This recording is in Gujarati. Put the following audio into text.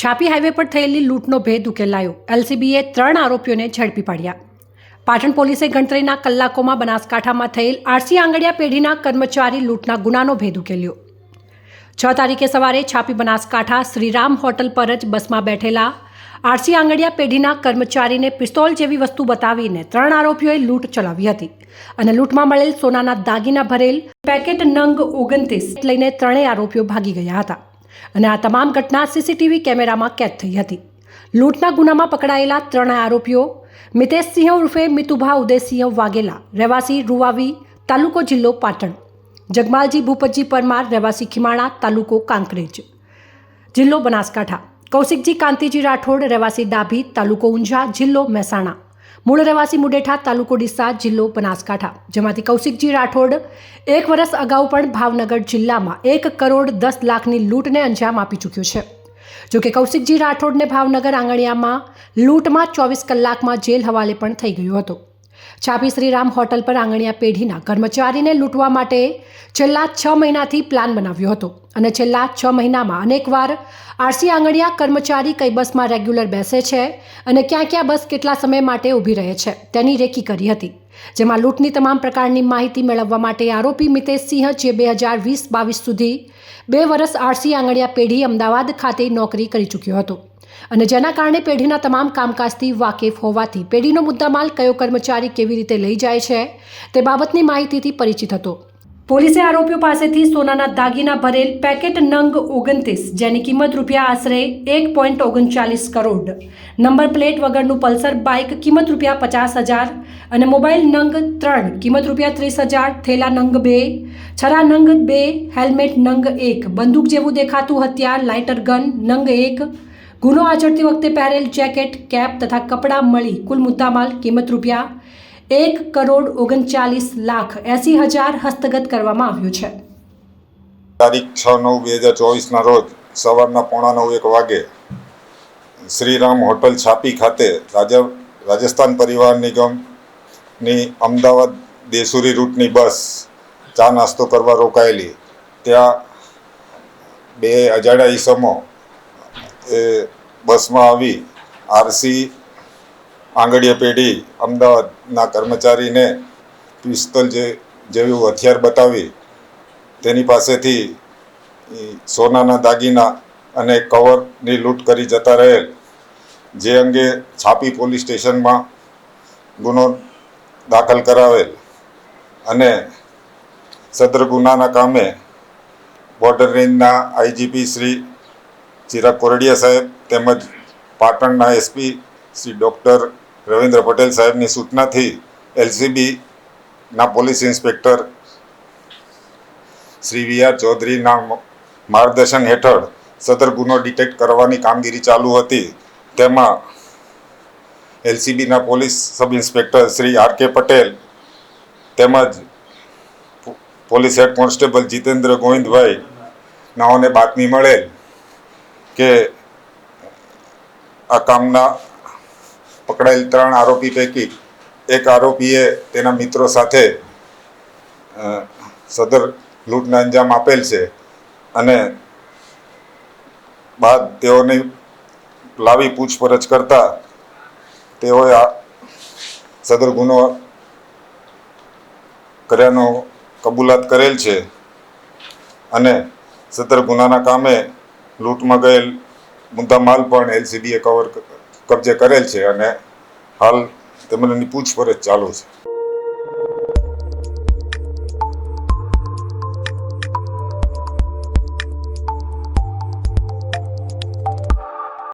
છાપી હાઈવે પર થયેલી લૂંટનો ભેદ ઉકેલાયો. એલસીબીએ ત્રણ આરોપીઓને ઝડપી પાડ્યા. પાટણ પોલીસે ગણતરીના કલાકોમાં બનાસકાંઠામાં થયેલ આરસી આંગડિયા પેઢીના કર્મચારી લૂંટના ગુનાનો ભેદ ઉકેલ્યો. છ તારીખે સવારે છાપી બનાસકાંઠા શ્રીરામ હોટલ પર જ બસમાં બેઠેલા આરસી આંગડિયા પેઢીના કર્મચારીને પિસ્તોલ જેવી વસ્તુ બતાવીને ત્રણ આરોપીઓએ લૂંટ ચલાવી હતી અને લૂંટમાં મળેલ સોનાના દાગીના ભરેલ પેકેટ નંગ ઓગણત્રીસ લઈને ત્રણેય આરોપીઓ ભાગી ગયા હતા. અને આ તમામ ઘટના સીસીટીવી કેમેરામાં કેદ થઈ હતી. લૂંટના ગુનામાં પકડાયેલા ત્રણ આરોપીઓ મિતેશસિંહ ઉર્ફે મિતુભા ઉદયસિંહ વાઘેલા, રહેવાસી રૂવાવી, તાલુકો જિલ્લો પાટણ. જગમાલજી ભૂપતજી પરમાર, રહેવાસી ખીમાણા, તાલુકો કાંકરેજ. જિલ્લો બનાસકાંઠા. કૌશિકજી કાંતિજી રાઠોડ, રહેવાસી ડાભી, તાલુકો ઊંઝા, જિલ્લો મહેસાણા. મૂળ રહેવાસી મુડેઠા તાલુકો ડીસા જિલ્લો બનાસકાંઠા. જેમાંથી કૌશિકજી રાઠોડ એક વર્ષ અગાઉ પણ ભાવનગર જિલ્લામાં એક કરોડ દસ લાખની લૂંટને અંજામ આપી ચૂક્યો છે. જોકે કૌશિકજી રાઠોડને ભાવનગર આંગણિયામાં લૂંટમાં ચોવીસ કલાકમાં જેલ હવાલે પણ થઈ ગયો હતો. છાપી શ્રીરામ હોટલ પર આંગણિયા પેઢીના કર્મચારીને લૂંટવા માટે છેલ્લા છ મહિનાથી પ્લાન બનાવ્યો હતો અને છેલ્લા છ મહિનામાં અનેકવાર આરસી આંગણિયા કર્મચારી કઈ બસમાં રેગ્યુલર બેસે છે અને ક્યાં ક્યાં બસ કેટલા સમય માટે ઊભી રહે છે તેની રેકી કરી હતી, જેમાં લૂંટની તમામ પ્રકારની માહિતી મેળવવા માટે આરોપી મિતેશસિંહ જે બે હજાર વીસ બાવીસ સુધી બે વર્ષ આરસી આંગણિયા પેઢી અમદાવાદ ખાતે નોકરી કરી ચૂક્યો હતો. અને જેના કારણે પેઢીના તમામ કામકાજથી વાકેફ હોવાથી પેઢીનો મુદ્દામાલ કયો કર્મચારી કેવી રીતે લઈ જાય છે તે બાબતની માહિતીથી પરિચિત હતો. પોલીસે આરોપીઓ પાસેથી સોનાના દાગીના ભરેલ પેકેટ નંગ ઓગણત્રીસ, જેની કિંમત રૂપિયા આશરે એક પોઈન્ટ ઓગણચાલીસ કરોડ, નંબર પ્લેટ વગરનું પલ્સર બાઇક કિંમત રૂપિયા પચાસ હજાર અને મોબાઈલ નંગ ત્રણ કિંમત રૂપિયા ત્રીસ હજાર, થેલા નંગ બે, છરા નંગ બે, હેલ્મેટ નંગ એક, બંદૂક જેવું દેખાતું હથિયાર, લાઇટર ગન નંગ એક ગુનો આચરતી વખતે પહેરેલ જેકેટ, કેપ તથા કપડાં મળી કુલ મુદ્દામાલ કિંમત રૂપિયા એક કરોડ ઓગણચાલીસ લાખ એસી હજાર હસ્તગત કરવામાં આવ્યું છે. તારીખ છ નવ બે હજાર ચોવીસના રોજ સવારના પોણા નવ એક વાગે શ્રીરામ હોટલ છાપી ખાતે રાજા રાજસ્થાન પરિવાર નિગમની અમદાવાદ દેસુરી રૂટની બસ ચા નાસ્તો કરવા રોકાયેલી. ત્યાં બે અજાણ્યા ઈસમો એ બસમાં આવી આરસી આંગળીયા પેઢી અમદાવાદના કર્મચારીને પિસ્તોલ જે જેવું હથિયાર બતાવી તેની પાસેથી સોનાના દાગીના અને કવરની લૂંટ કરી જતા રહેલ. જે અંગે છાપી પોલીસ સ્ટેશનમાં ગુનો દાખલ કરાવેલ અને સદર ગુનાના કામે બોર્ડર રેન્જના આઈજીપી શ્રી ચિરાગ કોરડિયા સાહેબ તેમજ પાટણના એસપી શ્રી ડૉક્ટર રવિન્દ્ર પટેલ સાહેબની સૂચનાથી એલસીબીના police inspector Shri V R ચૌધરીના માર્ગદર્શન હેઠળ સદર ગુનો ડિટેક્ટ કરવાની કામગીરી ચાલુ હતી. તેમાં એલસીબીના police sub inspector Shri R K Patel તેમજ police head constable Jitendra Govindbhai નાઓને બાતમી મળેલ. કે આ કામના પકડાયેલ ત્રણ આરોપી પૈકી એક આરોપીએ તેના મિત્રો સાથે સદર લૂંટને અંજામ આપેલ છે અને બાદ તેઓને લાવી પૂછપરછ કરતા તેઓએ આ સદર ગુનો કર્યાનો કબૂલાત કરેલ છે અને સદર ગુનાના કામે લૂંટમાં ગયેલ મુદ્દા માલ પણ એલસીબીએ કવર કબજે કરેલ છે અને હાલ તેમની પૂછપરછ ચાલુ છે.